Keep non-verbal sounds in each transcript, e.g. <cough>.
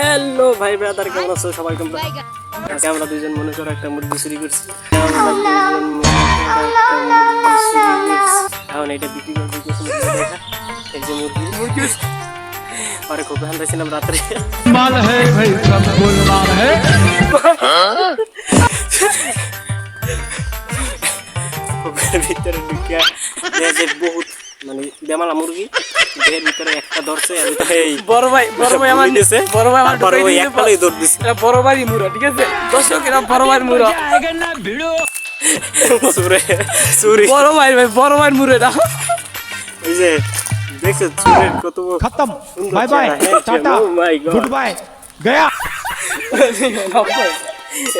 Hello ভাই brother কেমন আছো? সবাই কেমন আছো? আমরা দুইজন মনে করে একটা মুরগি চুরি করছি। এখন এটা বিক্রি করে বিক্রি এই যে মুরগি মুরগি। আরে খুব ভালো ছিলাম রাতে মাল হে ভাই সব বল মাল হে। খুব ভিতরে ঢুকিয়া বহুত মানে বেমালা মুরগি দেহের ভিতরে একটা ধরছে বড় ভাই বড় ভাই আমার নিছে বড় ভাই আমার বড় ভাই একটাই দৌড় দিছে। এটা বড় ভাইই মুরা ঠিক আছে? দর্শক এটা বড় ভাইয়ের মুরা সুরে সুরে বড় ভাই ভাই বড় ভাইয়ের মুরা এটা। এই যে দেখছ সুরের কত খতম। Bye bye tata. oh good bye Gaya.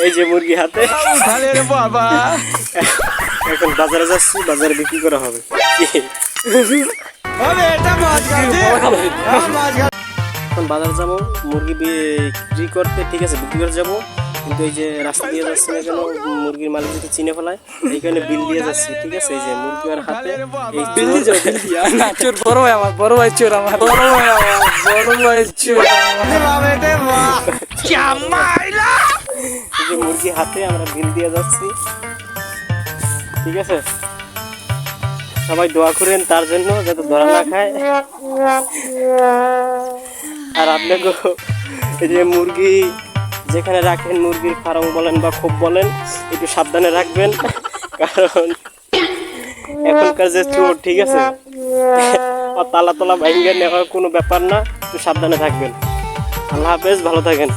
এই যে মুরগি হাতে। <laughs> বাবা। <laughs> এখন বাজারে যাচ্ছি বাজারে বিক্রি করা হবে। এখন বাজার যাব মুরগি বিক্রি করতে ঠিক আছে বিক্রি করে যাব। কিন্তু এই যে রাস্তা দিয়ে যাচ্ছে না কেন মুরগির মালিক যদি চিনে ফেলায় এই কারণে বিল দিয়ে যাচ্ছে ঠিক আছে? এই যে মুরগি আর হাতে এই বিল দিয়ে যাও চোর বড় ভাই আমার বড় ভাই চোর আমার বড় ভাই আমার বড় ভাই চোর আমার। মুরগি হাতে আমরা বিল দিয়ে যাচ্ছি। ঠিক আছে? সবাই দোয়া করেন তার জন্য, যাতে ধরা না খায়। আর আপনাকে এই যে মুরগি, যেখানে রাখেন মুরগির ফার্ম বলেন বা খুব বলেন, একটু সাবধানে রাখবেন। কারণ এখনকার যে চোর, ঠিক আছে? আর তালা তালা ভাঙ্গে নেওয়ার কোনো ব্যাপার না, একটু সাবধানে থাকবেন। আল্লাহ হাফেজ, ভালো থাকেন।